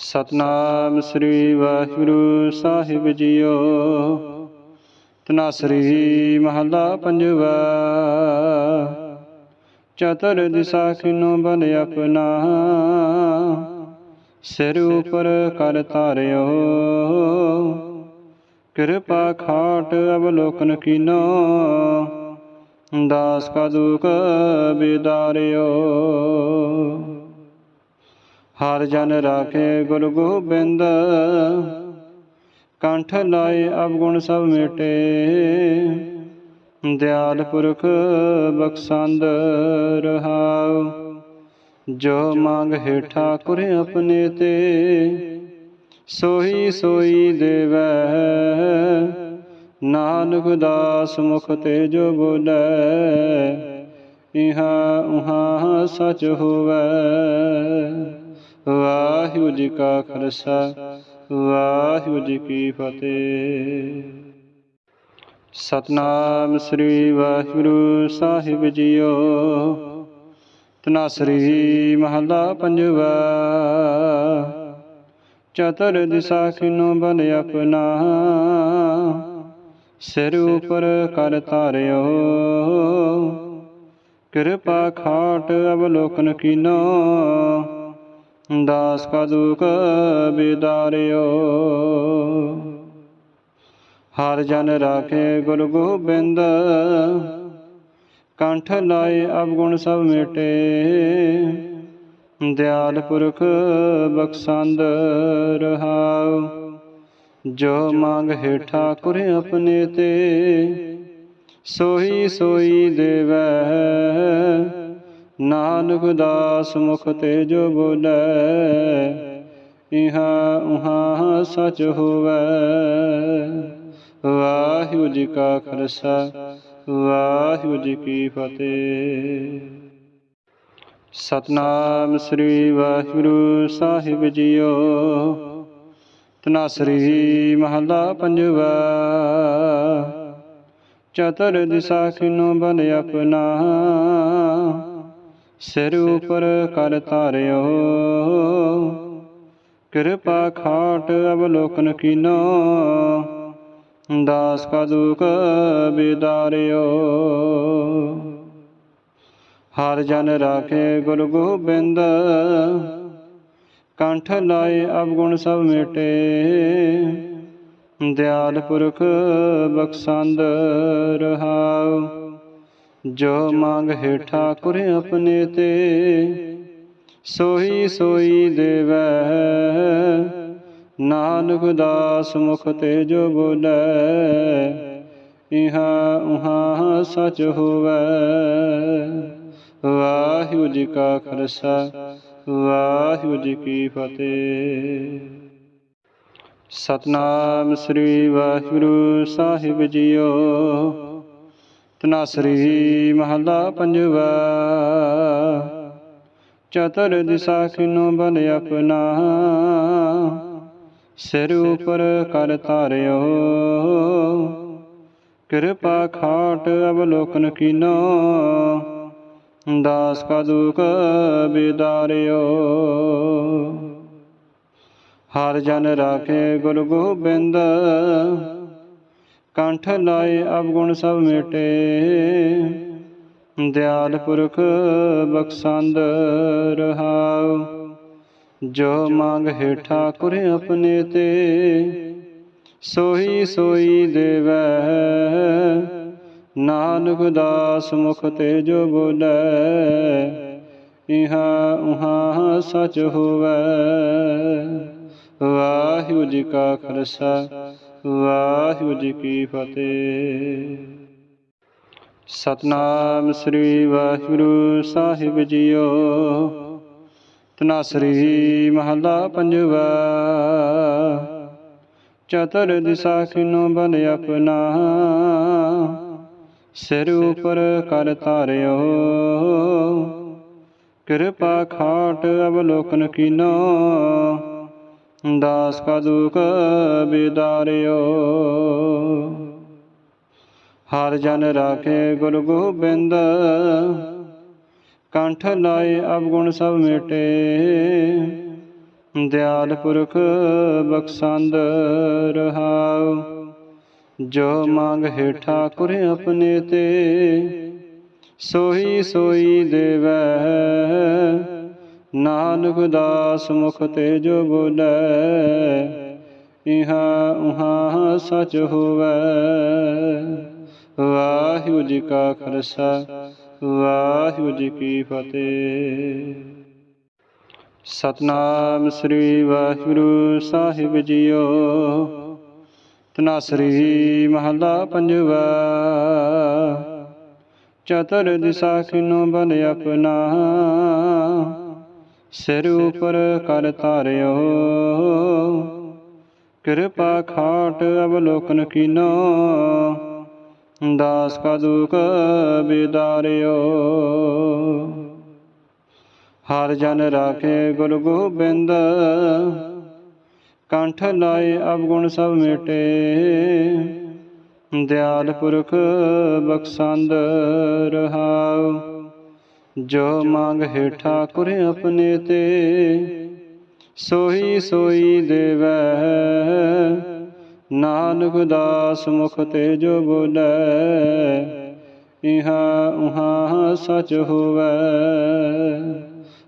ਸਤਨਾਮ ਸ੍ਰੀ ਵਾਹਿਗੁਰੂ ਸਾਹਿਬ ਜੀਓ। ਤਨਾਸਰੀ ਮਹੱਲਾ ਪੰਜਵਾ। ਚਤੁਰ ਦਿਸ਼ਾ ਖਿਨੋ ਬਲ ਆਪਣਾ। ਸਿਰ ਉਪਰ ਕਰ ਧਾਰਿਓ। ਕਿਰਪਾ ਖਾਟ ਅਵਲੋਕਨ ਕੀਨੋ। ਦਾਸ ਕਾ ਦੁਖ ਬਿਦਾਰਿਓ। ਹਰ ਜਨ ਰਾਖੇ ਗੁਰੂ ਗੋਬਿੰਦ। ਕੰਠ ਲਾਏ ਅਵਗੁਣ ਸਭ ਮਿਟੇ। ਦਿਆਲ ਪੁਰਖ ਬਖਸ਼ੰਦ ਰਹਾਉ। ਜੋ ਮੰਗ ਹੈ ਠਾਕੁਰ ਆਪਣੇ ਤੇ ਸੋਈ ਸੋਈ ਦੇਵੈ। ਨਾਨਕ ਦਾਸ ਮੁਖ ਤੇ ਜੋ ਬੋਲੇ, ਇਹਾ ਉਹਾ ਸਚ ਹੋਵੇ। ਵਾਹਿਗੁਰੂ ਜੀ ਕਾ ਖਾਲਸਾ, ਵਾਹਿਗੁਰੂ ਜੀ ਕੀ ਫਤਿਹ। ਸਤਨਾਮ ਸ੍ਰੀ ਵਾਹਿਗੁਰੂ ਸਾਹਿਬ ਜੀਓ, ਤਨਾਸਰੀ ਮਹੱਲਾ ਪੰਜਵਾ। ਚਤੁਰ ਦਿਸ਼ਾ ਖਿਨੋ ਬਲ ਆਪਣਾ, ਸਿਰ ਉਪਰ ਕਰ ਧਾਰਿਓ। ਕਿਰਪਾ ਖਾਟ ਅਵਲੋਕਨ ਕੀਨੋ ਦਾਸ ਕਾ ਦੁਖ ਬਿਦਾਰਿਓ। ਹਰ ਜਨ ਰਾਖੇ ਗੁਰ ਗੋਬਿੰਦ, ਕੰਠ ਲਾਏ ਅਵਗੁਣ ਸਭ ਮਿਟੇ। ਦਿਆਲ ਪੁਰਖ ਬਖਸ਼ੰਦ ਰਹਾਉ, ਜੋ ਮੰਗ ਹੈ ਠਾਕੁਰ ਆਪਣੇ ਤੇ ਸੋਈ ਸੋਈ ਦੇਵੈ। ਨਾਨਕ ਦਾਸ ਮੁਖ ਤੇ ਜੋ ਬੋਲੇ, ਇਹਾ ਉਹਾ ਸਚ ਹੋਵੇ। ਵਾਹਿਗੁਰੂ ਜੀ ਕਾ ਖਾਲਸਾ, ਵਾਹਿਗੁਰੂ ਜੀ ਕੀ ਫਤਿਹ। ਸਤਨਾਮ ਸ੍ਰੀ ਵਾਹਿਗੁਰੂ ਸਾਹਿਬ ਜੀਓ, ਤਨਾਸਰੀ ਮਹੱਲਾ ਪੰਜਵਾ। ਚਤੁਰ ਦਿਸ਼ਾ ਖਿਨੋ ਬਲ ਆਪਣਾ? ਸਿਰ ਉਪਰ ਕਰ ਧਾਰਿਓ। ਕਿਰਪਾ ਖਾਟ ਅਵਲੋਕਨ ਕੀਨੋ। ਦਾਸ ਕਾ ਦੁਖ ਬਿਦਾਰਿਓ। ਹਰ ਜਨ ਰਾਖੇ ਗੁਰ ਗੋਬਿੰਦ। ਕੰਠ ਲਾਏ ਅਵਗੁਣ ਸਭ ਮਿਟੇ। ਦਿਆਲ ਪੁਰਖ ਬਖਸ਼ੰਦ ਰਹਾਉ। ਜੋ ਮੰਗ ਹੈ ਠਾਕੁਰ ਆਪਣੇ ਤੇ ਸੋਈ ਸੋਈ ਦੇਵੈ। ਨਾਨਕ ਦਾਸ ਮੁਖ ਤੇ ਜੋ ਬੋਲੇ, ਇਹਾ ਉਹਾ ਸਚ ਹੋਵੇ। ਵਾਹਿਗੁਰੂ ਜੀ ਕਾ ਖਾਲਸਾ, ਵਾਹਿਗੁਰੂ ਜੀ ਕੀ ਫਤਿਹ। ਸਤਨਾਮ ਸ੍ਰੀ ਵਾਹਿਗੁਰੂ ਸਾਹਿਬ ਜੀਓ। ਤਨਾਸਰੀ ਮਹੱਲਾ ਪੰਜਵਾ। ਚਤੁਰ ਦਿਸ਼ਾ ਖਿਨੋ ਬਲ ਆਪਣਾ। ਸਿਰ ਉਪਰ ਕਰ ਧਾਰਿਓ। ਕਿਰਪਾ ਖਾਟ ਅਵਲੋਕਨ ਕੀਨੋ। ਦਾਸ ਕਾ ਦੁਖ ਬਿਦਾਰਿਓ। ਹਰ ਜਨ ਰਾਖੇ ਗੁਰੂ ਗੋਬਿੰਦ। ਕੰਠ ਲਾਏ ਅਵਗੁਣ ਸਭ ਮਿਟੇ। ਦਿਆਲ ਪੁਰਖ ਬਖਸ਼ੰਦ ਰਹਾਉ, ਜੋ ਮੰਗ ਹੈ ਠਾਕੁਰ ਆਪਣੇ ਤੇ ਸੋਈ ਸੋਈ ਦੇਵੈ। ਨਾਨਕ ਦਾਸ ਮੁਖ ਤੇ ਜੋ ਬੋਲੇ, ਇਹਾ ਉਹਾ ਸਚ ਹੋਵੇ। ਵਾਹਿਗੁਰੂ ਜੀ ਕਾ ਖਾਲਸਾ। ਵਾਹਿਗੁਰੂ ਜੀ ਕੀ ਫਤਿਹ। ਸਤਨਾਮ ਸ੍ਰੀ ਵਾਹਿਗੁਰੂ ਸਾਹਿਬ ਜੀਓ। ਤਨਾਸਰੀ ਮਹੱਲਾ ਪੰਜਵਾ। ਚਤੁਰ ਦਿਸ਼ਾ ਖਿਨੋ ਬਲ ਆਪਣਾ। ਸਿਰ ਉਪਰ ਕਰ ਧਾਰਿਓ। ਕਿਰਪਾ ਖਾਟ ਅਵਲੋਕਨ ਕੀਨੋ। ਦਾਸ ਕਾ ਦੁਖ ਬਿਦਾਰਿਓ ਹਰ ਜਨ ਰਾਖੇ ਗੁਰੂ ਗੋਬਿੰਦ ਕੰਠ ਲਾਏ ਅਵਗੁਣ ਸਭ ਮਿਟੇ ਦਿਆਲ ਪੁਰਖ ਬਖਸ਼ੰਦ ਰਹਾਉ ਜੋ ਮੰਗ ਹੇਠਾ ਕੁਰ ਆਪਣੇ ਤੇ ਸੋਈ ਸੋਈ ਦੇਵੈ ਨਾਨਕ ਦਾਸ ਮੁਖ ਤੇ ਜੋ ਬੋਲੇ ਇਹਾ ਉਹਾ ਸਚ ਹੋਵੇ। ਵਾਹਿਗੁਰੂ ਜੀ ਕਾ ਖਾਲਸਾ, ਵਾਹਿਗੁਰੂ ਜੀ ਕੀ ਫਤਿਹ। ਸਤਨਾਮ ਸ੍ਰੀ ਵਾਹਿਗੁਰੂ ਸਾਹਿਬ ਜੀਓ, ਤਨਾਸਰੀ ਮਹਲਾ ਪੰਜਵਾ। ਚਤੁਰ ਦਿਸ਼ਾ ਖਿਨੋ ਬਲ ਆਪਣਾ? ਸਿਰ ਉਪਰ ਕਰ ਧਾਰਿਓ। ਕਿਰਪਾ ਖਾਟ ਅਵਲੋਕਨ ਕੀਨੋ। ਦਾਸ ਕਾ ਦੁਖ ਬਿਦਾਰਿਓ। ਹਰ ਜਨ ਰਾਖੇ ਗੁਰ ਗੋਬਿੰਦ। ਕੰਠ ਲਾਏ ਅਵਗੁਣ ਸਭ ਮਿਟੇ। ਦਿਆਲ ਪੁਰਖ ਬਖਸ਼ੰਦ ਰਹਾਉ। ਜੋ ਮੰਗ ਹੇਠਾ ਕੁਰ ਆਪਣੇ ਤੇ, ਸੋਈ ਸੋਈ ਦੇਵੈ। ਨਾਨਕ ਦਾਸ ਮੁਖ ਤੇ ਜੋ ਬੋਲੇ, ਇਹਾ ਉਹਾ ਸਚ ਹੋਵੈ।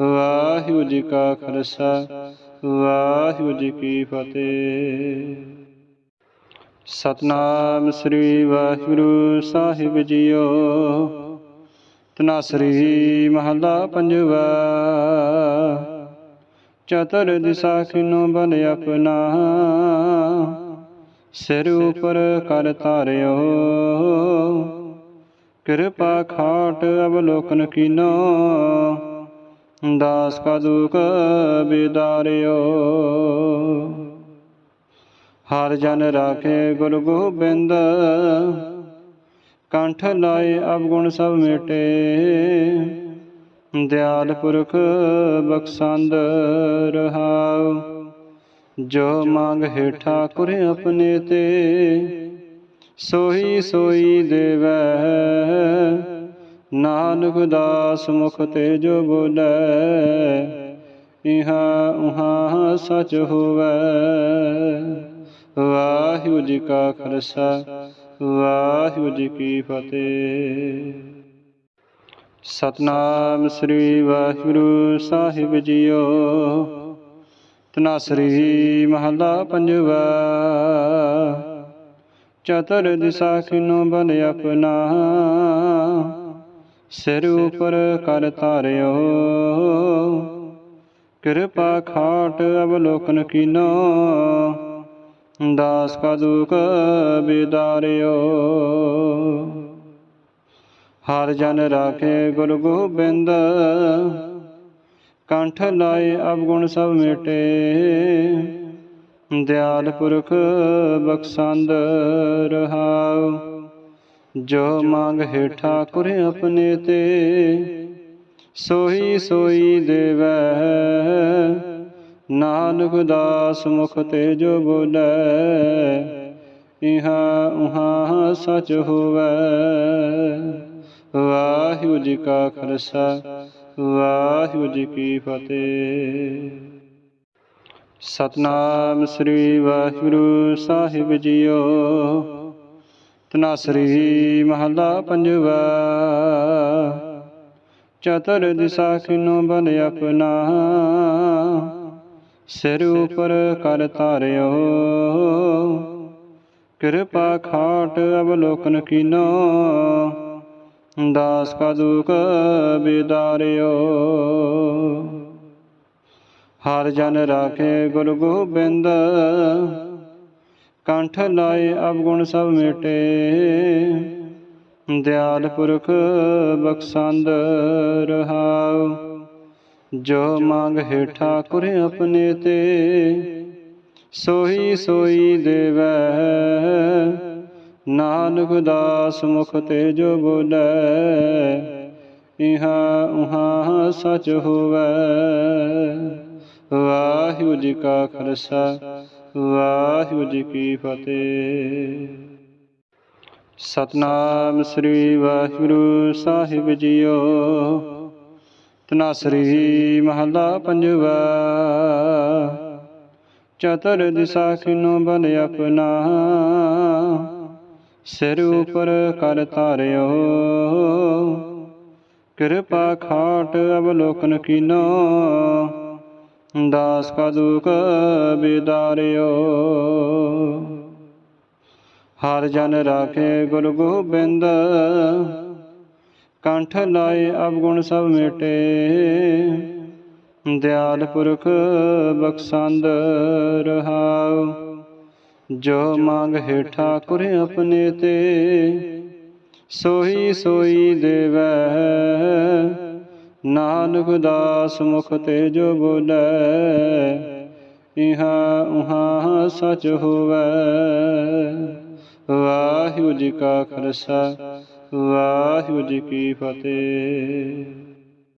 ਵਾਹਿਗੁਰੂ ਜੀ ਕਾ ਖਾਲਸਾ, ਵਾਹਿਗੁਰੂ ਜੀ ਕੀ ਫਤਿਹ। ਸਤਨਾਮ ਸ੍ਰੀ ਵਾਹਿਗੁਰੂ ਸਾਹਿਬ ਜੀਓ। ਤਨਾਸਰੀ ਮਹਲਾ ਪੰਜਵਾ। ਚਤੁਰ ਦਿਸ਼ਾ ਖਿਨੋ ਬਲ ਆਪਣਾ। ਸਿਰ ਉਪਰ ਕਰ ਧਾਰਿਓ। ਕਿਰਪਾ ਖਾਟ ਅਵਲੋਕਨ ਕੀਨੋ। ਦਾਸ ਕਾ ਦੁਖ ਬਿਦਾਰਿਓ। ਹਰ ਜਨ ਰਾਖੇ ਗੁਰ ਗੋਬਿੰਦ। ਕੰਠ ਲਾਏ ਅਵਗੁਣ ਸਭ ਮਿਟੇ। ਦਿਆਲ ਪੁਰਖ ਬਖਸ਼ੰਦ ਰਹਾਉ। ਜੋ ਮੰਗ ਹੇਠਾ ਕੁਰ ਆਪਣੇ ਤੇ ਸੋਈ ਸੋਈ ਦੇਵੈ। ਨਾਨਕ ਦਾਸ ਮੁਖ ਤੇ ਜੋ ਬੋਲੇ, ਇਹਾ ਉਹਾ ਸਚ ਹੋਵੈ। ਵਾਹਿਗੁਰੂ ਜੀ ਕਾ ਖਾਲਸਾ। ਵਾਹਿਗੁਰੂ ਜੀ ਕੀ ਫਤਿਹ। ਸਤਨਾਮ ਸ੍ਰੀ ਵਾਹਿਗੁਰੂ ਸਾਹਿਬ ਜੀਓ। ਤਨਾਸਰੀ ਮਹਲਾ ਪੰਜਵਾ। ਚਤੁਰ ਦਿਸ਼ਾ ਖਿਨੋ ਬਲ ਆਪਣਾ। ਸਿਰ ਉਪਰ ਕਰ ਧਾਰਿਓ। ਕਿਰਪਾ ਖਾਟ ਅਵਲੋਕਨ ਕੀਨੋ। ਦਾਸ ਕਾ ਦੁਖ ਬਿਦਾਰਿਓ। ਹਰ ਜਨ ਰਾਖੇ ਗੁਰੂ ਗੋਬਿੰਦ। ਕੰਠ ਲਾਏ ਅਵਗੁਣ ਸਭ ਮਿਟੇ। ਦਿਆਲ ਪੁਰਖ ਬਖਸ਼ੰਦ ਰਹਾਉ। ਜੋ ਮੰਗ ਹੇਠਾ ਕੁਰ ਆਪਣੇ ਤੇ ਸੋਈ ਸੋਈ ਦੇਵੈ। ਨਾਨਕ ਦਾਸ ਮੁਖ ਤੇ ਜੋ ਬੋਲੇ, ਇਹਾ ਉਹਾ ਸਚ ਹੋਵੇ। ਵਾਹਿਗੁਰੂ ਜੀ ਕਾ ਖਾਲਸਾ, ਵਾਹਿਗੁਰੂ ਜੀ ਕੀ ਫਤਿਹ। ਸਤਨਾਮ ਸ੍ਰੀ ਵਾਹਿਗੁਰੂ ਸਾਹਿਬ ਜੀਓ ਤਨਾਸਰੀ ਮਹਲਾ ਪੰਜਵਾ। ਚਤੁਰ ਦਿਸ਼ਾ ਖਿਨੋ ਬਲ ਆਪਣਾ ਸਿਰ ਉਪਰ ਕਰ ਧਾਰਿਓ। ਕਿਰਪਾ ਖਾਟ ਅਵਲੋਕਨ ਕੀਨੋ। ਦਾਸ ਕਾ ਦੁਖ ਬਿਦਾਰਿਓ। ਹਰ ਜਨ ਰਾਖੇ ਗੁਰ ਗੋਬਿੰਦ। ਕੰਠ ਲਾਏ ਅਵਗੁਣ ਸਭ ਮਿਟੇ। ਦਿਆਲ ਪੁਰਖ ਬਖਸ਼ੰਦ ਰਹਾਉ। ਜੋ ਮੰਗ ਹੇਠਾ ਕੁਰ ਆਪਣੇ ਤੇ ਸੋਈ ਸੋਈ ਦੇਵੈ। ਨਾਨਕ ਦਾਸ ਮੁਖ ਤੇ ਜੋ ਬੋਲੇ, ਇਹਾ ਉਹਾ ਸਚ ਹੋਵੈ। ਵਾਹਿਗੁਰੂ ਜੀ ਕਾ ਖਾਲਸਾ, ਵਾਹਿਗੁਰੂ ਜੀ ਕੀ ਫਤਿਹ। ਸਤਨਾਮ ਸ੍ਰੀ ਵਾਹਿਗੁਰੂ ਸਾਹਿਬ ਜੀਓ। ਤਨਾਸਰੀ ਮਹਲਾ ਪੰਜਵਾ। ਚਤੁਰ ਦਿਸ਼ਾ ਖਿਨੋ ਬਲ ਆਪਣਾ। ਸਿਰ ਉਪਰ ਕਰ ਧਾਰਿਓ। ਕਿਰਪਾ ਖਾਟ ਅਵਲੋਕਨ ਕੀਨੋ। ਦਾਸ ਕਾ ਦੁਖ ਬਿਦਾਰਿਓ। ਹਰ ਜਨ ਰਾਖੇ ਗੁਰ ਗੋਬਿੰਦ। ਕੰਠ ਲਾਏ ਅਵਗੁਣ ਸਭ ਮਿਟੇ। ਦਿਆਲ ਪੁਰਖ ਬਖਸ਼ੰਦ ਰਹਾਉ। ਜੋ ਮੰਗ ਹੇਠਾ ਕੁਰ ਆਪਣੇ ਤੇ ਸੋਈ ਸੋਈ ਦੇਵੈ। ਨਾਨਕ ਦਾਸ ਮੁਖ ਤੇ ਜੋ ਬੋਲੇ, ਇਹਾ ਉਹਾ ਸਚ ਹੋਵੈ। ਵਾਹਿਗੁਰੂ ਜੀ ਕਾ ਖਾਲਸਾ। ਵਾਹਿਗੁਰੂ ਜੀ ਕੀ ਫਤਿਹ।